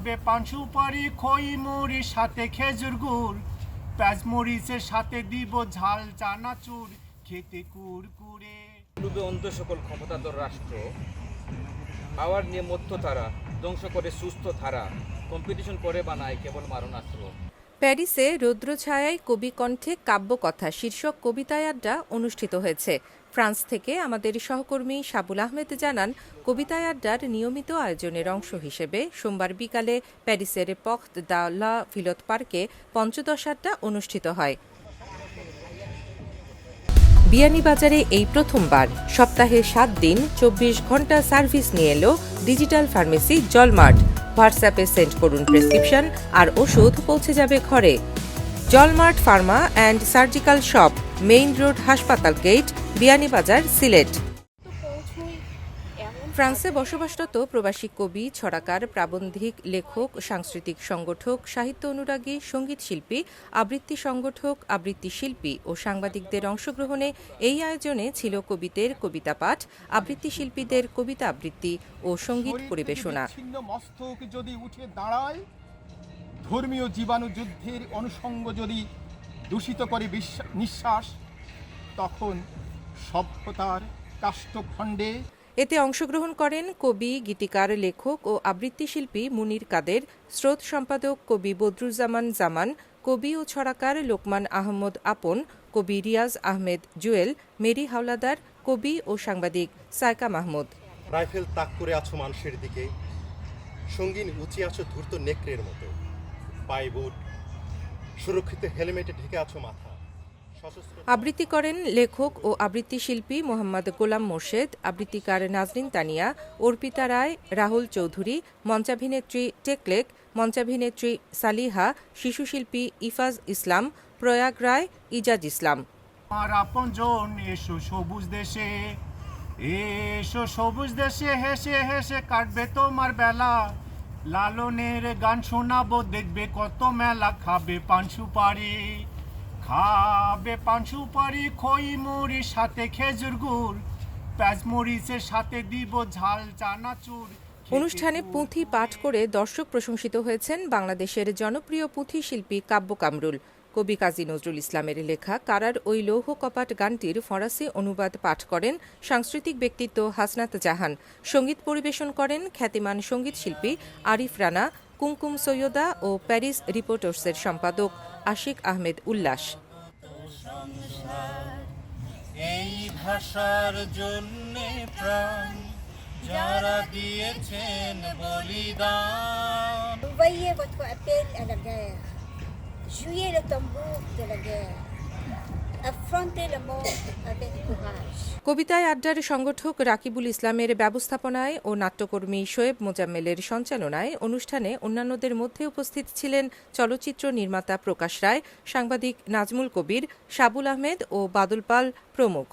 খাবে পান সুপারি খই মুড়ির সাথে খেজুর গুড়। পেঁয়াজ মরিচের সাথে দিব ঝাল চানাচুর খেতে কুড়কুড়ে ডুবে অন্ত সকল ক্ষমতাধর রাষ্ট্র, পাওয়ার নিয়ে মধ্য তারা ধ্বংস করে সুস্থ ধারা। কম্পিটিশন করে বানায় কেবল মারণাস্ত্র। প্যারিসে রৌদ্রছায়ায় কবি কণ্ঠে কাব্যকথা, শীর্ষক কবিতায় আড্ডা অনুষ্ঠিত হয়েছে। ফ্রান্স থেকে আমাদের সহকর্মী সাবুল আহমেদ জানান, কবিতায় আড্ডার নিয়মিত আয়োজনের অংশ হিসেবে সোমবার বিকালে প্যারিসের পক্ত দা লা ফিলত পার্কে পঞ্চদশ আড্ডা অনুষ্ঠিত হয়। বিয়ানীবাজারে এই প্রথমবার। সপ্তাহে সাত দিন, চব্বিশ ঘণ্টা সার্ভিস নিয়ে এলো ডিজিটাল ফার্মেসি জলমার্ট। হোয়াটসঅ্যাপে সেন্ড করুন প্রেসক্রিপশন আর ওষুধ পৌঁছে যাবে ঘরে। Jalmart pharma and surgical shop, main road হাসপাতাল গেট, বিয়ানীবাজার, সিলেট। ফ্রান্সে বসবাসরত প্রবাসী কবি ছড়াকার প্রাবন্ধিক লেখক সাংস্কৃতিক সংগঠক সাহিত্য অনুরাগী সংগীত শিল্পী আবৃত্তি সংগঠক আবৃত্তি শিল্পী ও সাংবাদিকদের অংশগ্রহণে এই আয়োজনে ছিল কবিদের কবিতা পাঠ আবৃত্তি শিল্পীদের কবিতা আবৃত্তি ও সংগীত পরিবেশনা। মস্তক যদি উঠে দাঁড়ায় ধর্মীয় জীবাণু যুদ্ধের অনুষঙ্গ যদি দূষিত করে নিঃশ্বাস তখন সভ্যতার কাষ্ঠখণ্ডে এতে অংশগ্রহণ করেন কবি, গীতিকার, লেখক ও আবৃত্তি শিল্পী মুনির কাদের, স্রোত সম্পাদক কবি বদরুজ্জামান জামান, কবি ও ছড়াকার লোকমান আহমদ আপন, কবি রিয়াজ আহমেদ জুয়েল, মেরি হাওলাদার, কবি ও সাংবাদিক সায়কা মাহমুদ। রাইফেল তাক করে আছো মানুষের দিকে, সঙ্গীন উঁচিয়ে আছো ধূর্ত নেকড়ের মতো। পায়ে বুট সুরক্ষিত হেলমেটে ঢেকে আছো মাথা। আবৃত্তি করেন লেখক ও আবৃত্তি শিল্পী মোহাম্মদ গোলাম মোর্শেদ আবৃত্তিকার নাজরিন তানিয়া অর্পিতা রায় রাহুল চৌধুরী মঞ্চাভিনেত্রী টেকলেক মঞ্চাভিনেত্রী সালিহা শিশুশিল্পী ইফাজ ইসলাম প্রয়াগ রায় ইজাজ ইসলাম। আমার আপনজন এসো সবুজ দেশে এসো সবুজ দেশে হেসে হেসে কাটবে তোমার বেলা। লালনের গান শোনাবো দেখবে কত মেলা খাবে পান সুপারি। খাবে পান সুপারি খই মুড়ির সাথে খেজুর গুড়। পেঁয়াজ মরিচের সাথে দিব ঝাল চানাচুর। অনুষ্ঠানে পুঁথি পাঠ করে দর্শক প্রশংসিত হয়েছেন বাংলাদেশের জনপ্রিয় পুঁথি শিল্পী কাব্য কামরুল। কবি কাজী নজরুল ইসলামের লেখা কারার ওই লৌহ কপাট গানটির ফরাসি অনুবাদ পাঠ করেন সাংস্কৃতিক ব্যক্তিত্ব হাসনাত জাহান। সংগীত পরিবেশন করেন খ্যাতিমান সংগীত শিল্পী আরিফ রানা কুমকুম সৈয়দা ও প্যারিস রিপোর্টার্সের সম্পাদক। আশিক আহমেদ উল্লাস। এই ভাষার জন্য প্রাণ যারা দিয়েছেন বলিদান। বাইয়ে কত আপেল লাগে জুয়ে তম্বুক লাগে কবিতায় আড্ডার সংগঠক রাকিবুল ইসলামের ব্যবস্থাপনায় ও নাট্যকর্মী শোয়েব মোজাম্মেলের সঞ্চালনায় অনুষ্ঠানে অন্যান্যদের মধ্যে উপস্থিত ছিলেন চলচ্চিত্র নির্মাতা প্রকাশ রায়, সাংবাদিক নাজমুল কবির সাবুল আহমেদ ও বাদুল পাল প্রমুখ।